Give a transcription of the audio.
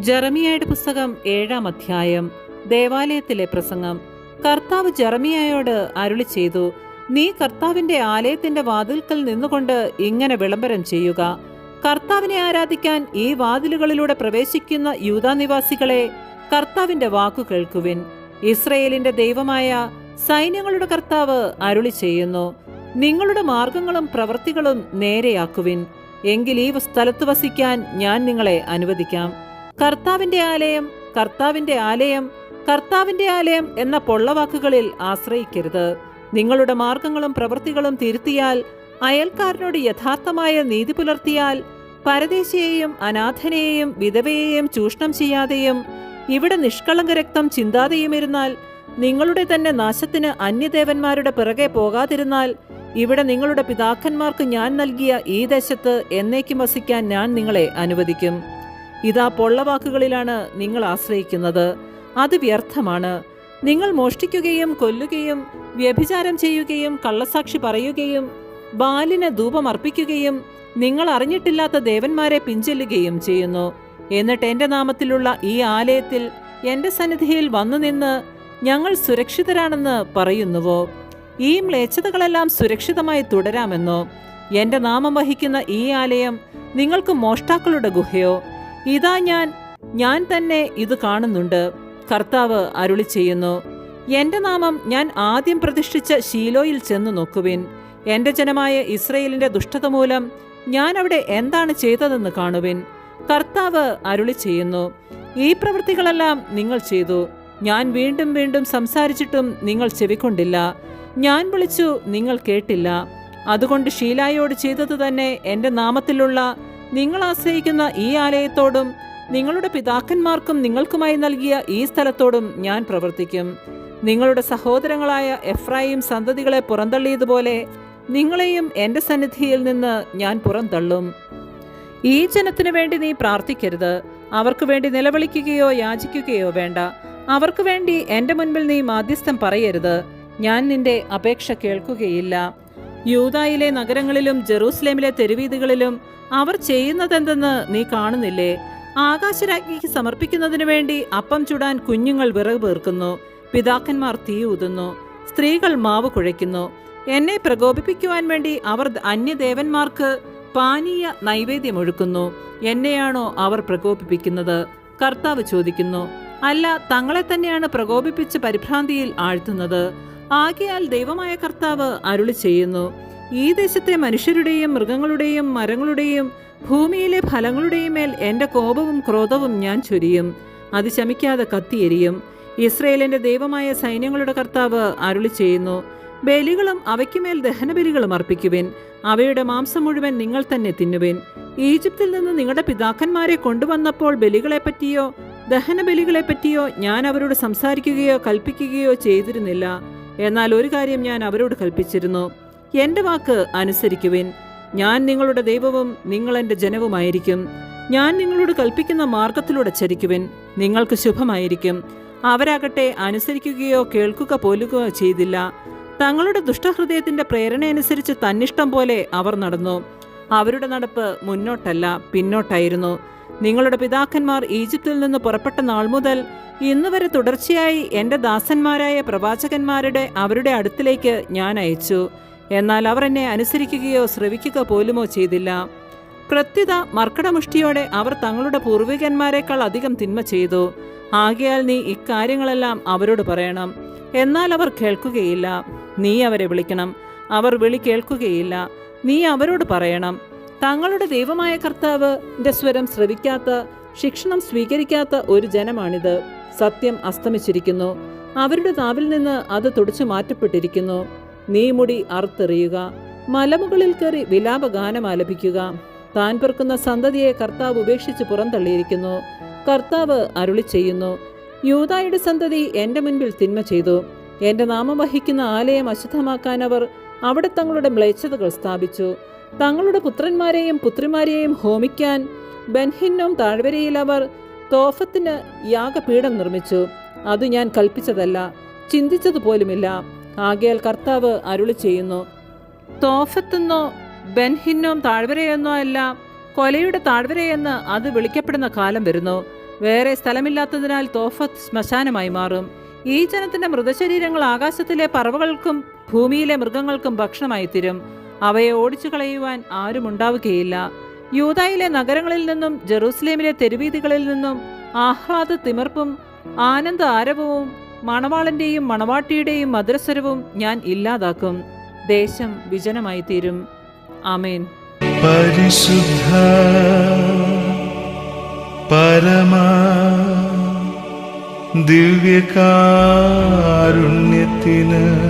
ജെറമിയായുടെ പുസ്തകം ഏഴാം അധ്യായം ദേവാലയത്തിലെ പ്രസംഗം. കർത്താവ് ജെറമിയായോട് അരുളി ചെയ്തു നീ കർത്താവിന്റെ ആലയത്തിന്റെ വാതിൽക്കൽ നിന്നുകൊണ്ട് ഇങ്ങനെ വിളംബരം ചെയ്യുക. കർത്താവിനെ ആരാധിക്കാൻ ഈ വാതിലുകളിലൂടെ പ്രവേശിക്കുന്ന യൂതാനിവാസികളെ കർത്താവിന്റെ വാക്കു കേൾക്കുവിൻ. ഇസ്രയേലിന്റെ ദൈവമായ സൈന്യങ്ങളുടെ കർത്താവ് അരുളി ചെയ്യുന്നു നിങ്ങളുടെ മാർഗങ്ങളും പ്രവൃത്തികളും നേരെയാക്കുവിൻ. എങ്കിൽ ഈ സ്ഥലത്ത് വസിക്കാൻ ഞാൻ നിങ്ങളെ അനുവദിക്കാം. കർത്താവിന്റെ ആലയം കർത്താവിന്റെ ആലയം കർത്താവിന്റെ ആലയം എന്ന പൊള്ളവാക്കുകളിൽ ആശ്രയിക്കരുത്. നിങ്ങളുടെ മാർഗങ്ങളും പ്രവൃത്തികളും തിരുത്തിയാൽ അയൽക്കാരനോട് യഥാർത്ഥമായ നീതി പുലർത്തിയാൽ പരദേശിയെയും അനാഥനെയും വിധവയെയും ചൂഷണം ചെയ്യാതെയും ഇവിടെ നിഷ്കളങ്ക രക്തം ചിന്താതെയും ഇരുന്നാൽ നിങ്ങളുടെ തന്നെ നാശത്തിന് അന്യദേവന്മാരുടെ പിറകെ പോകാതിരുന്നാൽ ഇവിടെ നിങ്ങളുടെ പിതാക്കന്മാർക്ക് ഞാൻ നൽകിയ ഈ ദേശത്ത് എന്നേക്കും വസിക്കാൻ ഞാൻ നിങ്ങളെ അനുവദിക്കും. ഇതാ പൊള്ളവാക്കുകളിലാണ് നിങ്ങൾ ആശ്രയിക്കുന്നത്. അത് വ്യർത്ഥമാണ്. നിങ്ങൾ മോഷ്ടിക്കുകയും കൊല്ലുകയും വ്യഭിചാരം ചെയ്യുകയും കള്ളസാക്ഷി പറയുകയും ബാലിന് ധൂപമർപ്പിക്കുകയും നിങ്ങൾ അറിഞ്ഞിട്ടില്ലാത്ത ദേവന്മാരെ പിഞ്ചൊല്ലുകയും ചെയ്യുന്നു. എന്നിട്ട് എന്റെ നാമത്തിലുള്ള ഈ ആലയത്തിൽ എന്റെ സന്നിധിയിൽ വന്നു നിന്ന് ഞങ്ങൾ സുരക്ഷിതരാണെന്ന് പറയുന്നുവോ? ഈ മ്ലേച്ഛതകളെല്ലാം സുരക്ഷിതമായി തുടരാമെന്നോ? എന്റെ നാമം വഹിക്കുന്ന ഈ ആലയം നിങ്ങൾക്ക് മോഷ്ടാക്കളുടെ ഗുഹയോ? ഇതാ ഞാൻ ഞാൻ തന്നെ ഇത് കാണുന്നുണ്ട്. കർത്താവ് അരുളി ചെയ്യുന്നു എന്റെ നാമം ഞാൻ ആദ്യം പ്രതിഷ്ഠിച്ച ശീലോയിൽ ചെന്ന് നോക്കുവിൻ. എന്റെ ജനമായ ഇസ്രയേലിന്റെ ദുഷ്ടത മൂലം ഞാൻ അവിടെ എന്താണ് ചെയ്തതെന്ന് കാണുവിൻ. കർത്താവ് അരുളി ചെയ്യുന്നു ഈ പ്രവൃത്തികളെല്ലാം നിങ്ങൾ ചെയ്തു. ഞാൻ വീണ്ടും വീണ്ടും സംസാരിച്ചിട്ടും നിങ്ങൾ ചെവിക്കൊണ്ടില്ല. ഞാൻ വിളിച്ചു നിങ്ങൾ കേട്ടില്ല. അതുകൊണ്ട് ഷീലായോട് ചെയ്തത് തന്നെ എന്റെ നാമത്തിലുള്ള നിങ്ങൾ ആശ്രയിക്കുന്ന ഈ ആലയത്തോടും നിങ്ങളുടെ പിതാക്കന്മാർക്കും നിങ്ങൾക്കുമായി നൽകിയ ഈ സ്ഥലത്തോടും ഞാൻ പ്രവർത്തിക്കും. നിങ്ങളുടെ സഹോദരങ്ങളായ എഫ്രായിം സന്തതികളെ പുറന്തള്ളിയതുപോലെ നിങ്ങളെയും എന്റെ സന്നിധിയിൽ നിന്ന് ഞാൻ പുറന്തള്ളും. ഈ ജനത്തിനു വേണ്ടി നീ പ്രാർത്ഥിക്കരുത്. അവർക്ക് വേണ്ടി നിലവിളിക്കുകയോ യാചിക്കുകയോ വേണ്ട. അവർക്ക് വേണ്ടി എന്റെ മുൻപിൽ നീ മാധ്യസ്ഥം പറയരുത്. ഞാൻ നിന്റെ അപേക്ഷ കേൾക്കുകയില്ല. യൂതായിലെ നഗരങ്ങളിലും ജെറൂസലേമിലെ തെരുവീതികളിലും അവർ ചെയ്യുന്നതെന്തെന്ന് നീ കാണുന്നില്ലേ? ആകാശരാജ്ഞിക്ക് സമർപ്പിക്കുന്നതിനു വേണ്ടി അപ്പം ചുടാൻ കുഞ്ഞുങ്ങൾ വിറക് പേർക്കുന്നു പിതാക്കന്മാർ തീ ഊതുന്നു. സ്ത്രീകൾ മാവ് കുഴയ്ക്കുന്നു. എന്നെ പ്രകോപിപ്പിക്കുവാൻ വേണ്ടി അവർ അന്യദേവന്മാർക്ക് പാനീയ നൈവേദ്യമൊഴുക്കുന്നു. എന്നെയാണോ അവർ പ്രകോപിപ്പിക്കുന്നത്? കർത്താവ് ചോദിക്കുന്നു. അല്ല തങ്ങളെ തന്നെയാണ് പ്രകോപിപ്പിച്ച് പരിഭ്രാന്തിയിൽ ആഴ്ത്തുന്നത്. ആകയാൽ ദൈവമായ കർത്താവ് അരുളി ചെയ്യുന്നു. ഈ ദേശത്തെ മനുഷ്യരുടെയും മൃഗങ്ങളുടെയും മരങ്ങളുടെയും ഭൂമിയിലെ ഫലങ്ങളുടെയും മേൽ എന്റെ കോപവും ക്രോധവും ഞാൻ ചൊരിയും. അത് ശമിക്കാതെ കത്തിയെരിയും ഇസ്രയേലിന്റെ ദൈവമായ സൈന്യങ്ങളുടെ കർത്താവ് അരുളി ചെയ്യുന്നു. ബലികളും അവയ്ക്കുമേൽ ദഹനബലികളും അർപ്പിക്കുവിൻ. അവയുടെ മാംസം മുഴുവൻ നിങ്ങൾ തന്നെ തിന്നുവിൻ. ഈജിപ്തിൽ നിന്ന് നിങ്ങളുടെ പിതാക്കന്മാരെ കൊണ്ടുവന്നപ്പോൾ ബലികളെപ്പറ്റിയോ ദഹനബലികളെപ്പറ്റിയോ ഞാൻ അവരോട് സംസാരിക്കുകയോ കൽപ്പിക്കുകയോ ചെയ്തിരുന്നില്ല. എന്നാൽ ഒരു കാര്യം ഞാൻ അവരോട് കൽപ്പിച്ചിരുന്നു. എന്റെ വാക്ക് അനുസരിക്കുവിൻ. ഞാൻ നിങ്ങളുടെ ദൈവവും നിങ്ങൾ എന്റെ ജനവുമായിരിക്കും. ഞാൻ നിങ്ങളോട് കൽപ്പിക്കുന്ന മാർഗത്തിലൂടെ ചരിക്കുവിൻ. നിങ്ങൾക്ക് ശുഭമായിരിക്കും. അവരാകട്ടെ അനുസരിക്കുകയോ കേൾക്കുക പോലുകയോ ചെയ്തില്ല. തങ്ങളുടെ ദുഷ്ടഹൃദയത്തിന്റെ പ്രേരണയനുസരിച്ച് തന്നിഷ്ടം പോലെ അവർ നടന്നു. അവരുടെ നടപ്പ് മുന്നോട്ടല്ല പിന്നോട്ടായിരുന്നു. നിങ്ങളുടെ പിതാക്കന്മാർ ഈജിപ്തിൽ നിന്ന് പുറപ്പെട്ട നാൾ മുതൽ ഇന്നുവരെ തുടർച്ചയായി എന്റെ ദാസന്മാരായ പ്രവാചകന്മാരുടെ അവരുടെ അടുത്തിലേക്ക് ഞാൻ അയച്ചു. എന്നാൽ അവർ എന്നെ അനുസരിക്കുകയോ ശ്രവിക്കുക പോലുമോ ചെയ്തില്ല. പ്രത്യുത മർക്കടമുഷ്ടിയോടെ അവർ തങ്ങളുടെ പൂർവികന്മാരെക്കാൾ അധികം തിന്മ ചെയ്തു. ആകയാൽ നീ ഇക്കാര്യങ്ങളെല്ലാം അവരോട് പറയണം. എന്നാൽ അവർ കേൾക്കുകയില്ല. നീ അവരെ വിളിക്കണം. അവർ വിളി കേൾക്കുകയില്ല. നീ അവരോട് പറയണം. തങ്ങളുടെ ദൈവമായ കർത്താവ് സ്വരം ശ്രവിക്കാത്ത ശിക്ഷണം സ്വീകരിക്കാത്ത ഒരു ജനമാണിത്. സത്യം അസ്തമിച്ചിരിക്കുന്നു. അവരുടെ നാവിൽ നിന്ന് അത് തുടച്ചു മാറ്റപ്പെട്ടിരിക്കുന്നു. നീ മുടി അറുത്തെറിയുക. മലമുകളിൽ കയറി വിലാപഗാനം ആലപിക്കുക. താൻ പെറുക്കുന്ന സന്തതിയെ കർത്താവ് ഉപേക്ഷിച്ച് പുറന്തള്ളിയിരിക്കുന്നു. കർത്താവ് അരുളി ചെയ്യുന്നു. യൂതായുടെ സന്തതി എന്റെ മുൻപിൽ തിന്മ ചെയ്തു. എന്റെ നാമം വഹിക്കുന്ന ആലയം അശുദ്ധമാക്കാൻ അവർ അവിടെ തങ്ങളുടെ മ്ലേച്ഛതകൾ സ്ഥാപിച്ചു. തങ്ങളുടെ പുത്രന്മാരെയും പുത്രിമാരെയും ഹോമിക്കാൻ ബെൻഹിന്നോം താഴ്വരയിൽ അവർ തോഫത്തിന് യാഗപീഠം നിർമ്മിച്ചു. അത് ഞാൻ കൽപ്പിച്ചതല്ല ചിന്തിച്ചതുപോലുമില്ല. ആകയാൽ കർത്താവ് അരുളി ചെയ്യുന്നു തോഫത്തെന്നോ ബെൻഹിന്നോം താഴ്വരയെന്നോ അല്ല കൊലയുടെ താഴ്വരയെന്ന് അത് വിളിക്കപ്പെടുന്ന കാലം വരുന്നു. വേറെ സ്ഥലമില്ലാത്തതിനാൽ തോഫത്ത് ശ്മശാനമായി മാറും. ഈ ജനത്തിന്റെ മൃതശരീരങ്ങൾ ആകാശത്തിലെ പറവകൾക്കും ഭൂമിയിലെ മൃഗങ്ങൾക്കും ഭക്ഷണമായി തീരും. അവയെ ഓടിച്ചു കളയുവാൻ ആരുമുണ്ടാവുകയില്ല യൂതായിലെ നഗരങ്ങളിൽ നിന്നും ജെറൂസലേമിലെ തെരുവീതികളിൽ നിന്നും ആഹ്ലാദ തിമിർപ്പും ആനന്ദ ആരവവും മണവാളന്റെയും മണവാട്ടിയുടെയും മധുരസ്വരവും ഞാൻ ഇല്ലാതാക്കും. ദേശം വിജനമായി തീരും ആമേൻ. പരിശുദ്ധ പരമാ ദിവ്യകാരുണ്യത്തിന്